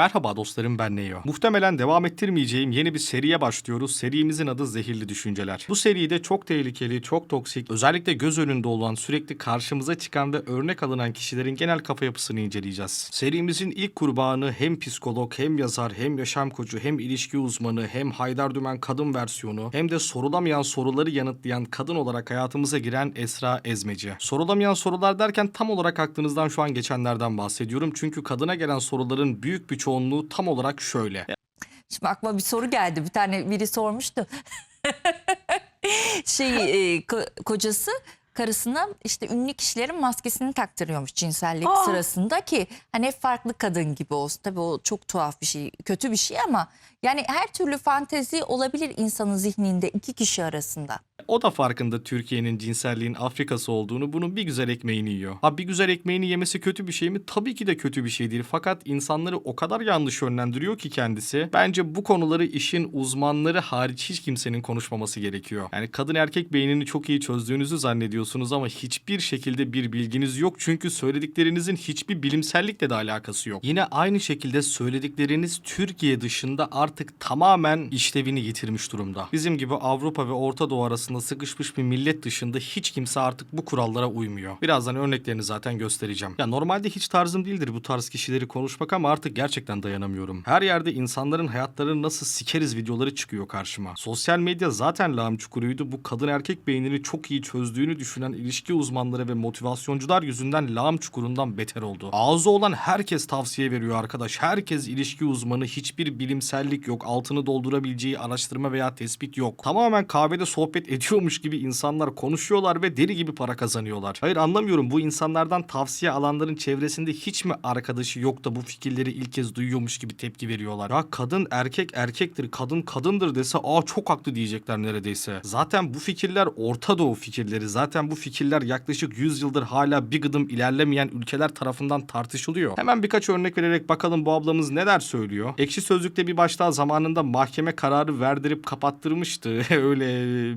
Merhaba dostlarım ben Neo. Muhtemelen devam ettirmeyeceğim yeni bir seriye başlıyoruz. Serimizin adı Zehirli Düşünceler. Bu seride çok tehlikeli, çok toksik, özellikle göz önünde olan, sürekli karşımıza çıkan ve örnek alınan kişilerin genel kafa yapısını inceleyeceğiz. Serimizin ilk kurbanı hem psikolog, hem yazar, hem yaşam koçu, hem ilişki uzmanı, hem Haydar Dümen kadın versiyonu, hem de sorulamayan soruları yanıtlayan kadın olarak hayatımıza giren Esra Ezmeci. Sorulamayan sorular derken tam olarak aklınızdan şu an geçenlerden bahsediyorum. Çünkü kadına gelen soruların büyük bir çoğunluğu tam olarak şöyle. Şimdi aklıma bir soru geldi. Bir tane biri sormuştu. şey e, ko- kocası karısına işte ünlü kişilerin maskesini taktırıyormuş cinsellik Aa. sırasında ki hani hep farklı kadın gibi olsun. Tabii o çok tuhaf bir şey, kötü bir şey ama yani her türlü fantezi olabilir insanın zihninde iki kişi arasında. O da farkında Türkiye'nin cinselliğin Afrikası olduğunu, bunun bir güzel ekmeğini yiyor. Ha bir güzel ekmeğini yemesi kötü bir şey mi? Tabii ki de kötü bir şey değil. Fakat insanları o kadar yanlış yönlendiriyor ki kendisi. Bence bu konuları işin uzmanları hariç hiç kimsenin konuşmaması gerekiyor. Yani kadın erkek beynini çok iyi çözdüğünüzü zannediyorsunuz ama hiçbir şekilde bir bilginiz yok. Çünkü söylediklerinizin hiçbir bilimsellikle de alakası yok. Yine aynı şekilde söyledikleriniz Türkiye dışında artık tamamen işlevini yitirmiş durumda. Bizim gibi Avrupa ve Orta Doğu arasında sıkışmış bir millet dışında hiç kimse artık bu kurallara uymuyor. Birazdan örneklerini zaten göstereceğim. Ya normalde hiç tarzım değildir bu tarz kişileri konuşmak ama artık gerçekten dayanamıyorum. Her yerde insanların hayatlarını nasıl sikeriz videoları çıkıyor karşıma. Sosyal medya zaten lağım çukuruydu. Bu kadın erkek beynini çok iyi çözdüğünü düşünen ilişki uzmanları ve motivasyoncular yüzünden lağım çukurundan beter oldu. Ağzı olan herkes tavsiye veriyor arkadaş. Herkes ilişki uzmanı. Hiçbir bilimsellik yok. Altını doldurabileceği araştırma veya tespit yok. Tamamen kahvede sohbet ediyormuş gibi insanlar konuşuyorlar ve deli gibi para kazanıyorlar. Hayır anlamıyorum bu insanlardan tavsiye alanların çevresinde hiç mi arkadaşı yok da bu fikirleri ilk kez duyuyormuş gibi tepki veriyorlar. Ya kadın erkek erkektir, kadın kadındır dese aa çok haklı diyecekler neredeyse. Zaten bu fikirler Orta Doğu fikirleri. Zaten bu fikirler yaklaşık 100 yıldır hala bir gıdım ilerlemeyen ülkeler tarafından tartışılıyor. Hemen birkaç örnek vererek bakalım bu ablamız neler söylüyor. Ekşi Sözlük'te bir başta zamanında mahkeme kararı verdirip kapattırmıştı. Öyle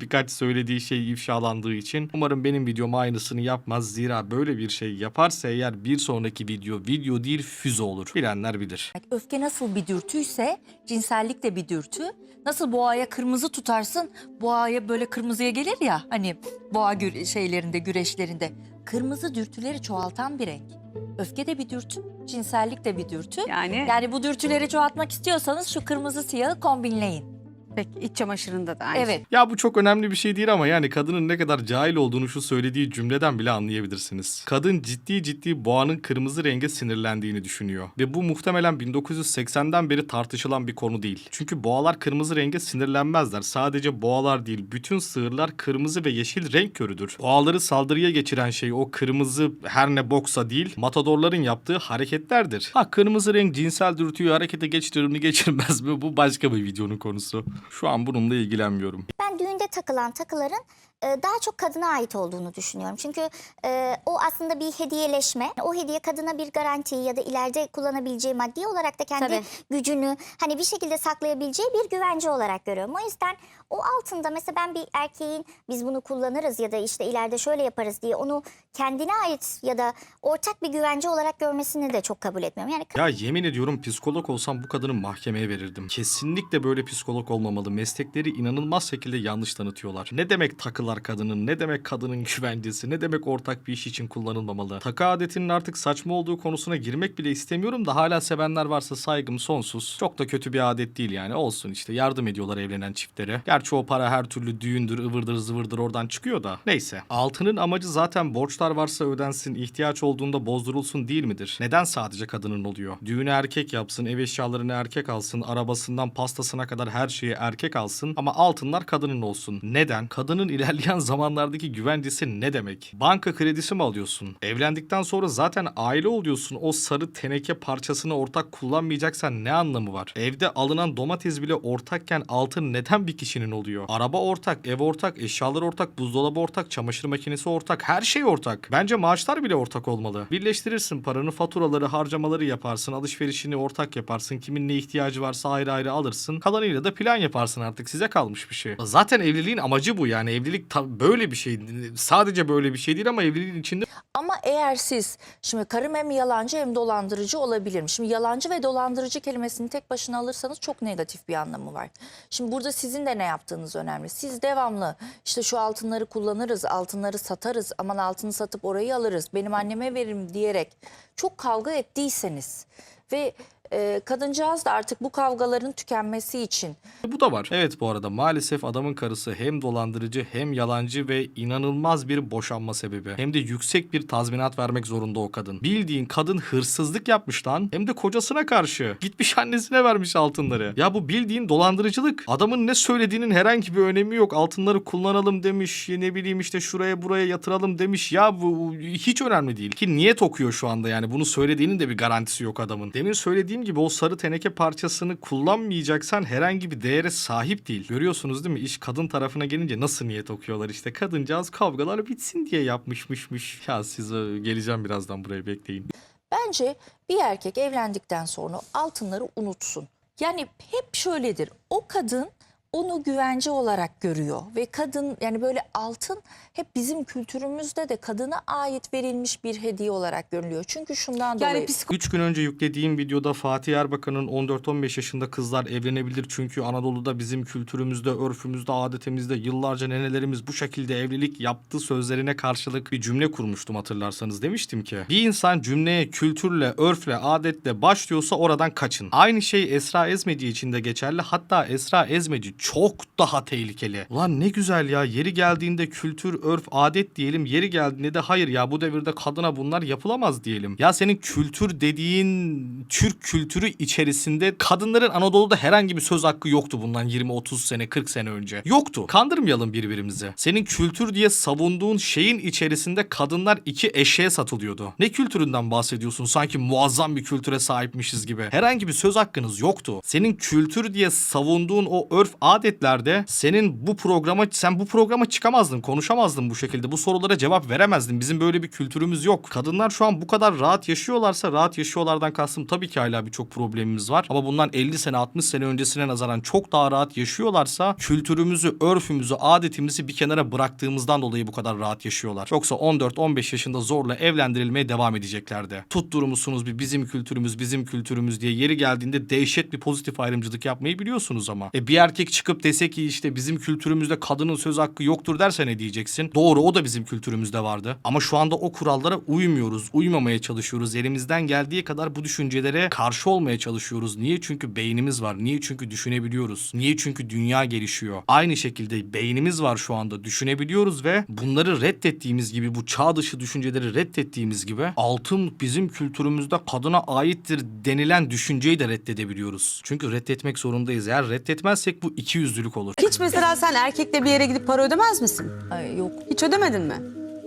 birkaç söylediği şey ifşalandığı için. Umarım benim videom aynısını yapmaz. Zira böyle bir şey yaparsa eğer bir sonraki video video değil füze olur. Bilenler bilir. Öfke nasıl bir dürtüyse cinsellik de bir dürtü. Nasıl boğaya kırmızı tutarsın, boğaya böyle kırmızıya gelir ya hani boğa gü- şeylerinde, güreşlerinde. Kırmızı dürtüleri çoğaltan bir renk. Öfke de bir dürtü, cinsellik de bir dürtü. Yani, Yani bu dürtüleri çoğaltmak istiyorsanız şu kırmızı siyahı kombinleyin. Peki iç çamaşırında da aynı. Evet. Ya bu çok önemli bir şey değil ama yani kadının ne kadar cahil olduğunu şu söylediği cümleden bile anlayabilirsiniz. Kadın ciddi ciddi boğanın kırmızı renge sinirlendiğini düşünüyor. Ve bu muhtemelen 1980'den beri tartışılan bir konu değil. Çünkü boğalar kırmızı renge sinirlenmezler. Sadece boğalar değil, bütün sığırlar kırmızı ve yeşil renk körüdür. Boğaları saldırıya geçiren şey o kırmızı her ne boksa değil, matadorların yaptığı hareketlerdir. Ha kırmızı renk cinsel dürtüyü harekete geçirir mi geçirmez mi bu başka bir videonun konusu. Şu an bununla ilgilenmiyorum. Ben düğünde takılan takıların daha çok kadına ait olduğunu düşünüyorum. Çünkü e, o aslında bir hediyeleşme. O hediye kadına bir garanti ya da ileride kullanabileceği maddi olarak da kendi Tabii. gücünü hani bir şekilde saklayabileceği bir güvence olarak görüyorum. O yüzden o altında mesela ben bir erkeğin biz bunu kullanırız ya da işte ileride şöyle yaparız diye onu kendine ait ya da ortak bir güvence olarak görmesini de çok kabul etmiyorum. Yani Ya yemin ediyorum psikolog olsam bu kadını mahkemeye verirdim. Kesinlikle böyle psikolog olmamalı. Meslekleri inanılmaz şekilde yanlış tanıtıyorlar. Ne demek takılar kadının, ne demek kadının güvencesi, ne demek ortak bir iş için kullanılmamalı. Takı adetinin artık saçma olduğu konusuna girmek bile istemiyorum da hala sevenler varsa saygım sonsuz. Çok da kötü bir adet değil yani olsun işte yardım ediyorlar evlenen çiftlere. Gerçi o para her türlü düğündür, ıvırdır zıvırdır oradan çıkıyor da. Neyse. Altının amacı zaten borçlar varsa ödensin, ihtiyaç olduğunda bozdurulsun değil midir? Neden sadece kadının oluyor? Düğünü erkek yapsın, ev eşyalarını erkek alsın, arabasından pastasına kadar her şeyi erkek alsın ama altınlar kadının olsun. Neden? Kadının ilerleyen zamanlardaki güvencesi ne demek? Banka kredisi mi alıyorsun? Evlendikten sonra zaten aile oluyorsun. O sarı teneke parçasını ortak kullanmayacaksan ne anlamı var? Evde alınan domates bile ortakken altın neden bir kişinin oluyor? Araba ortak, ev ortak, eşyalar ortak, buzdolabı ortak, çamaşır makinesi ortak, her şey ortak. Bence maaşlar bile ortak olmalı. Birleştirirsin paranı, faturaları, harcamaları yaparsın, alışverişini ortak yaparsın. Kimin ne ihtiyacı varsa ayrı ayrı alırsın. Kalanıyla da plan yaparsın artık size kalmış bir şey. Zaten evliliğin amacı bu yani. Evlilik böyle bir şey. Sadece böyle bir şey değil ama evliliğin içinde Ama eğer siz şimdi karım hem yalancı hem dolandırıcı olabilir. Şimdi yalancı ve dolandırıcı kelimesini tek başına alırsanız çok negatif bir anlamı var. Şimdi burada sizin de ne yaptığınız önemli. Siz devamlı işte şu altınları kullanırız, altınları satarız, aman altını satıp orayı alırız, benim anneme veririm diyerek çok kavga ettiyseniz ve e, kadıncağız da artık bu kavgaların tükenmesi için bu da var. Evet bu arada maalesef adamın karısı hem dolandırıcı hem yalancı ve inanılmaz bir boşanma sebebi. Hem de yüksek bir tazminat vermek zorunda o kadın. Bildiğin kadın hırsızlık yapmış lan. Hem de kocasına karşı. Gitmiş annesine vermiş altınları. Ya bu bildiğin dolandırıcılık. Adamın ne söylediğinin herhangi bir önemi yok. Altınları kullanalım demiş. Ne bileyim işte şuraya buraya yatıralım demiş. Ya bu hiç önemli değil. Ki niyet okuyor şu anda yani. Bunu söylediğinin de bir garantisi yok adamın. Demin söylediğim gibi o sarı teneke parçasını kullanmayacaksan herhangi bir değere sahip değil. Görüyorsunuz değil mi? İş kadın tarafına gelince nasıl niyet okuyorlar işte. Kadıncağız kavgalar bitsin diye yapmışmışmış. Ya siz e, geleceğim birazdan buraya bekleyin. Bence bir erkek evlendikten sonra altınları unutsun. Yani hep şöyledir. O kadın onu güvence olarak görüyor ve kadın yani böyle altın hep bizim kültürümüzde de kadına ait verilmiş bir hediye olarak görülüyor. Çünkü şundan Yani dolayı 3 gün önce yüklediğim videoda Fatih Erbakan'ın 14-15 yaşında kızlar evlenebilir çünkü Anadolu'da bizim kültürümüzde, örfümüzde, adetimizde yıllarca nenelerimiz bu şekilde evlilik yaptı sözlerine karşılık bir cümle kurmuştum hatırlarsanız demiştim ki bir insan cümleye kültürle, örfle, adetle başlıyorsa oradan kaçın. Aynı şey Esra Ezmeci için de geçerli hatta Esra Ezmeci çok daha tehlikeli. Ulan ne güzel ya yeri geldiğinde kültür, örf, adet diyelim yeri geldiğinde de hayır ya bu devirde kadına bunlar yapılamaz diyelim. Ya senin kültür dediğin Türk kültürü içerisinde kadınların Anadolu'da herhangi bir söz hakkı yoktu bundan 20-30 sene 40 sene önce. Yoktu. Kandırmayalım birbirimizi. Senin kültür diye savunduğun şeyin içerisinde kadınlar iki eşeğe satılıyordu. Ne kültüründen bahsediyorsun? Sanki muazzam bir kültüre sahipmişiz gibi. Herhangi bir söz hakkınız yoktu. Senin kültür diye savunduğun o örf adetlerde senin bu programa sen bu programa çıkamazdın, konuşamazdın bu şekilde. Bu sorulara cevap veremezdin. Bizim böyle bir kültürümüz yok. Kadınlar şu an bu kadar rahat yaşıyorlarsa rahat yaşıyorlardan kastım tabii ki hala birçok problemimiz var. Ama bundan 50 sene 60 sene öncesine nazaran çok daha rahat yaşıyorlarsa kültürümüzü, örfümüzü, adetimizi bir kenara bıraktığımızdan dolayı bu kadar rahat yaşıyorlar. Yoksa 14-15 yaşında zorla evlendirilmeye devam edeceklerdi. Tutturmuşsunuz bir bizim kültürümüz, bizim kültürümüz diye yeri geldiğinde dehşet bir pozitif ayrımcılık yapmayı biliyorsunuz ama. E bir erkek çıkıp dese ki işte bizim kültürümüzde kadının söz hakkı yoktur derse ne diyeceksin? Doğru o da bizim kültürümüzde vardı. Ama şu anda o kurallara uymuyoruz. Uymamaya çalışıyoruz. Elimizden geldiği kadar bu düşüncelere karşı olmaya çalışıyoruz. Niye? Çünkü beynimiz var. Niye? Çünkü düşünebiliyoruz. Niye? Çünkü dünya gelişiyor. Aynı şekilde beynimiz var şu anda. Düşünebiliyoruz ve bunları reddettiğimiz gibi bu çağ dışı düşünceleri reddettiğimiz gibi altın bizim kültürümüzde kadına aittir denilen düşünceyi de reddedebiliyoruz. Çünkü reddetmek zorundayız. Eğer reddetmezsek bu iki yüzlülük olur. Hiç mesela sen erkekle bir yere gidip para ödemez misin? Ay, yok Hiç ödemedin mi?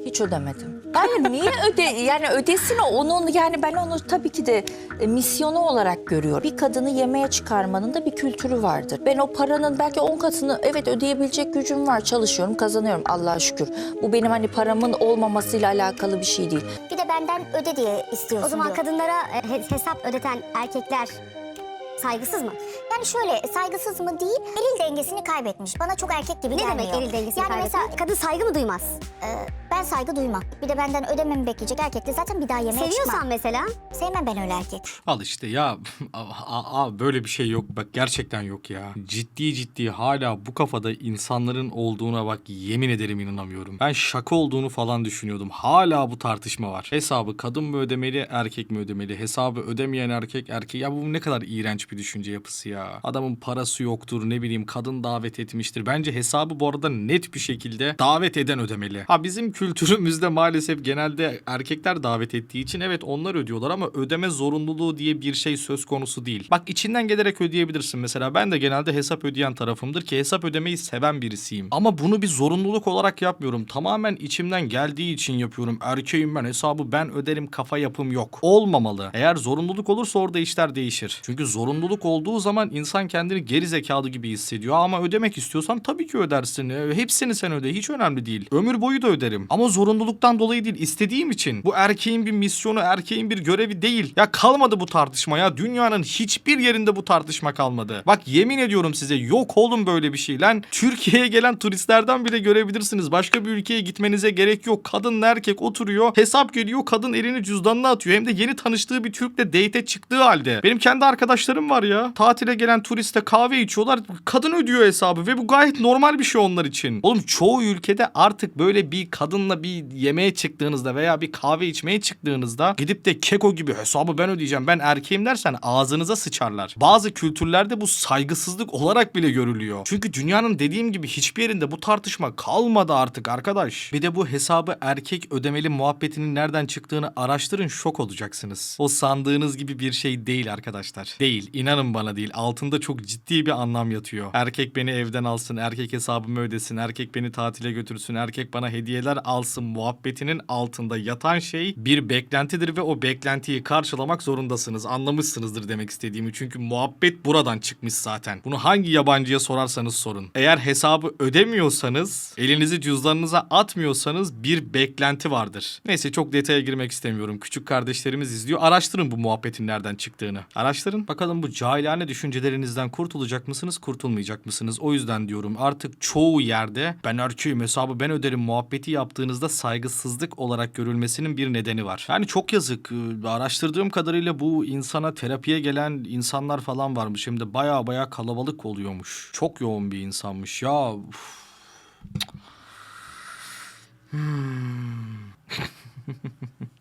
Hiç ödemedim. Hayır niye öde yani ödesin o onun yani ben onu tabii ki de e, misyonu olarak görüyorum. Bir kadını yemeğe çıkarmanın da bir kültürü vardır. Ben o paranın belki 10 katını evet ödeyebilecek gücüm var. Çalışıyorum, kazanıyorum Allah'a şükür. Bu benim hani paramın olmamasıyla alakalı bir şey değil. Bir de benden öde diye istiyorsun O zaman diyor. kadınlara e, he- hesap ödeten erkekler saygısız mı? Yani şöyle saygısız mı değil, eril dengesini kaybetmiş. Bana çok erkek gibi Ne gelmiyor. demek eril dengesini Yani kaybetmek? mesela Kadın saygı mı duymaz? e, ben saygı duymam. Bir de benden ödememi bekleyecek erkek de zaten bir daha yemeğe Seviyorsan çıkmam. mesela Sevmem ben öyle erkek. Al işte ya a, a- böyle bir şey yok bak gerçekten yok ya. Ciddi ciddi hala bu kafada insanların olduğuna bak yemin ederim inanamıyorum. Ben şaka olduğunu falan düşünüyordum. Hala bu tartışma var. Hesabı kadın mı ödemeli erkek mi ödemeli? Hesabı ödemeyen erkek erkek. Ya bu ne kadar iğrenç bir düşünce yapısı ya. Adamın parası yoktur ne bileyim kadın davet etmiştir. Bence hesabı bu arada net bir şekilde davet eden ödemeli. Ha bizim kültürümüzde maalesef genelde erkekler davet ettiği için evet onlar ödüyorlar ama ödeme zorunluluğu diye bir şey söz konusu değil. Bak içinden gelerek ödeyebilirsin mesela. Ben de genelde hesap ödeyen tarafımdır ki hesap ödemeyi seven birisiyim. Ama bunu bir zorunluluk olarak yapmıyorum. Tamamen içimden geldiği için yapıyorum. Erkeğim ben hesabı ben öderim kafa yapım yok. Olmamalı. Eğer zorunluluk olursa orada işler değişir. Çünkü zorunluluk olduğu zaman insan kendini geri zekalı gibi hissediyor ama ödemek istiyorsan tabii ki ödersin. Hepsini sen öde hiç önemli değil. Ömür boyu da öderim. Ama zorunluluktan dolayı değil istediğim için. Bu erkeğin bir misyonu erkeğin bir görevi değil. Ya kalmadı bu tartışma ya. Dünyanın hiçbir yerinde bu tartışma kalmadı. Bak yemin ediyorum size yok oğlum böyle bir şey lan. Türkiye'ye gelen turistlerden bile görebilirsiniz. Başka bir ülkeye gitmenize gerek yok. Kadın erkek oturuyor. Hesap geliyor. Kadın elini cüzdanına atıyor. Hem de yeni tanıştığı bir Türk'le date çıktığı halde. Benim kendi arkadaşlarım var ya. Tatile gelen turiste kahve içiyorlar. Kadın ödüyor hesabı ve bu gayet normal bir şey onlar için. Oğlum çoğu ülkede artık böyle bir kadınla bir yemeğe çıktığınızda veya bir kahve içmeye çıktığınızda gidip de keko gibi hesabı ben ödeyeceğim ben erkeğim dersen ağzınıza sıçarlar. Bazı kültürlerde bu saygısızlık olarak bile görülüyor. Çünkü dünyanın dediğim gibi hiçbir yerinde bu tartışma kalmadı artık arkadaş. Bir de bu hesabı erkek ödemeli muhabbetinin nereden çıktığını araştırın şok olacaksınız. O sandığınız gibi bir şey değil arkadaşlar. Değil inanın bana değil altında çok ciddi bir anlam yatıyor. Erkek beni evden alsın, erkek hesabımı ödesin, erkek beni tatile götürsün, erkek bana hediyeler alsın muhabbetinin altında yatan şey bir beklentidir ve o beklentiyi karşılamak zorundasınız. Anlamışsınızdır demek istediğimi. Çünkü muhabbet buradan çıkmış zaten. Bunu hangi yabancıya sorarsanız sorun. Eğer hesabı ödemiyorsanız, elinizi cüzdanınıza atmıyorsanız bir beklenti vardır. Neyse çok detaya girmek istemiyorum. Küçük kardeşlerimiz izliyor. Araştırın bu muhabbetin nereden çıktığını. Araştırın. Bakalım bu cahilane düşüncelerinizden kurtulacak mısınız, kurtulmayacak mısınız? O yüzden diyorum artık çoğu yerde ben erkeğim hesabı ben öderim muhabbeti yaptığınızda saygısızlık olarak görülmesinin bir nedeni var. Yani çok yazık. Ee, Araştırdığım kadarıyla bu insana terapiye gelen insanlar falan varmış. Hem de baya baya kalabalık oluyormuş. Çok yoğun bir insanmış ya. Hmm.